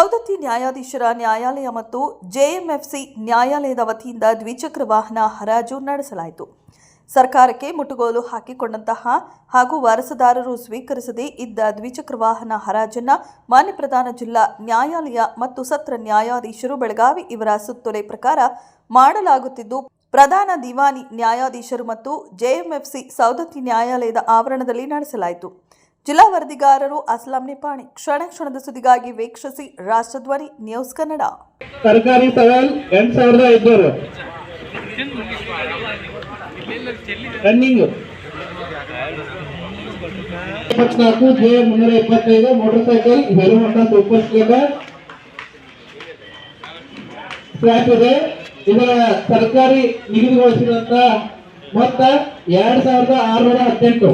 ಸವದತ್ತಿ ನ್ಯಾಯಾಧೀಶರ ನ್ಯಾಯಾಲಯ ಮತ್ತು ಜೆಎಂಎಫ್ಸಿ ನ್ಯಾಯಾಲಯದ ವತಿಯಿಂದ ದ್ವಿಚಕ್ರ ವಾಹನ ಹರಾಜು ನಡೆಸಲಾಯಿತು. ಸರ್ಕಾರಕ್ಕೆ ಮುಟ್ಟುಗೋಲು ಹಾಕಿಕೊಂಡಂತಹ ಹಾಗೂ ವಾರಸುದಾರರು ಸ್ವೀಕರಿಸದೇ ಇದ್ದ ದ್ವಿಚಕ್ರ ವಾಹನ ಹರಾಜನ್ನು ಮಾನ್ಯ ಪ್ರಧಾನ ಜಿಲ್ಲಾ ನ್ಯಾಯಾಲಯ ಮತ್ತು ಸತ್ರ ನ್ಯಾಯಾಧೀಶರು ಬೆಳಗಾವಿ ಇವರ ಸುತ್ತೋಲೆ ಪ್ರಕಾರ ಮಾಡಲಾಗುತ್ತಿದ್ದು, ಪ್ರಧಾನ ದಿವಾನಿ ನ್ಯಾಯಾಧೀಶರು ಮತ್ತು ಜೆಎಂಎಫ್ಸಿ ಸೌದತ್ತಿ ನ್ಯಾಯಾಲಯದ ಆವರಣದಲ್ಲಿ ನಡೆಸಲಾಯಿತು. ಜಿಲ್ಲಾ ವರದಿಗಾರರು ಅಸ್ಲಾಂ ನಿಪಾಣಿ. ಕ್ಷಣ ಕ್ಷಣದ ಸುದ್ದಿಗಾಗಿ ವೀಕ್ಷಿಸಿ ರಾಷ್ಟ್ರಧ್ವನಿ, ನ್ಯೂಸ್ ಕನ್ನಡ. ಸರ್ಕಾರಿ ಸವಾಲ್ ಎಂಟು ಸಾವಿರದ ಐದುನೂರು. ರನ್ನಿಂಗ್. ಇಪ್ಪತ್ನಾಲ್ಕು ಜೆ ಮುನ್ನೂರ ಇಪ್ಪತ್ತೈದು motor cycle Hero Honda Super ಸ್ಲೇಬರ್ scrap ಇದೆ. ಇದರ ಸರ್ಕಾರಿ ನಿಗದಿಗೊಳಿಸಿದಂತ ಮೊತ್ತ ಎರಡ್ ಸಾವಿರದ ಆರುನೂರ ಹದಿನೆಂಟು.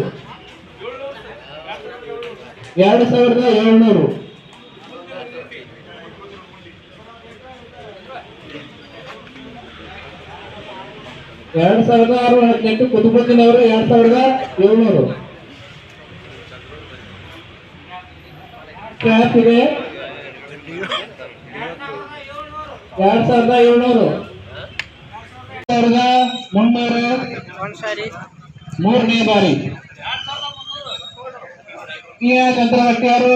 ಎರಡು ಸಾವಿರದ ಏಳ್ನೂರು. ಎರಡ್ ಸಾವಿರದ ಆರುನೂರ ಹದಿನೆಂಟು ಕುತುಬುದ್ದೀನವರು ಎರಡ್ ಸಾವಿರದ ಏಳ್ನೂರು. ಕ್ಯಾಪ್ ಇದೆ. ಎರಡ್ ಸಾವಿರದ ಏಳ್ನೂರು. ಸಾವಿರದ ಮುನ್ನೂರು. ಮೂರನೇ ಬಾರಿ. ಕಿಯಾ ಚಂದ್ರವಟ್ಟಿ ಅವರು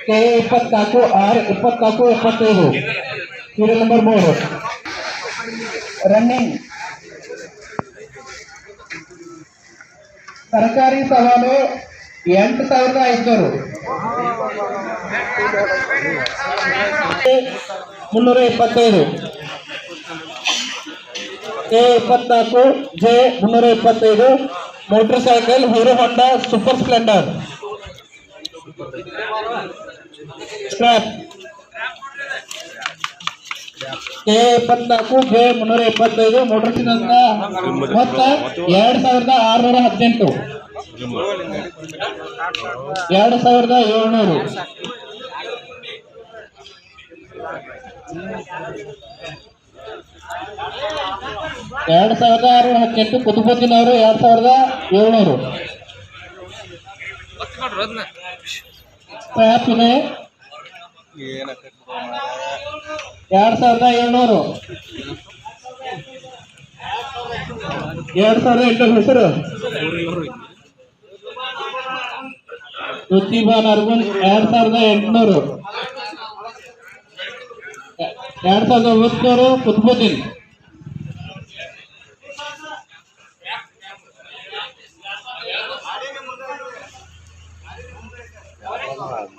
ಕೆ ಇಪ್ಪತ್ನಾಲ್ಕು ಆರ್ ಇಪ್ಪತ್ನಾಲ್ಕು ಎಪ್ಪತ್ತೈದು ಸೀರಿಯಲ್ ನಂಬರ್ ಮೂರು Running ಸರ್ಕಾರಿ ಸವಾಲು ಎಂಟು ಸಾವಿರದ ಐದುನೂರು. ಮುನ್ನೂರ ಇಪ್ಪತ್ತೈದು. ಕೆ ಇಪ್ಪತ್ನಾಲ್ಕು ಜೆ ಮುನ್ನೂರ ಇಪ್ಪತ್ತೈದು motor cycle Hero Honda Super Splendor scrap K ಇಪ್ಪತ್ನಾಲ್ಕು ಕೆ ಮುನ್ನೂರ ಇಪ್ಪತ್ತೈದು ಮೋಟರ್ ಸಿನಂತ ಮೊತ್ತ ಎರಡ್ ಸಾವಿರದ ಆರುನೂರ ಹದಿನೆಂಟು. ಎರಡು ಸಾವಿರದ ಏಳ್ನೂರು. ಎರಡು ಸಾವಿರದ ಆರುನೂರ ಹದಿನೆಂಟು ಕುತುಬುದ್ದೀನವರು ಎರಡು ಸಾವಿರದ ಏಳ್ನೂರು. ಎರಡ್ ಸಾವಿರದ ಏಳ್ನೂರು. ಎರಡ್ ಸಾವಿರದ ಎಂಟುನೂರು ಹೆಸರು. ರುಚಿಬಾನ್ ಅರ್ಬನ್ ಎರಡ್ ಸಾವಿರದ ಎಂಟುನೂರು. ಎರಡ್ ಸಾವಿರದ ಒಂಬತ್ನೂರು ಕುತ್ಬುದ್ದೀನ್.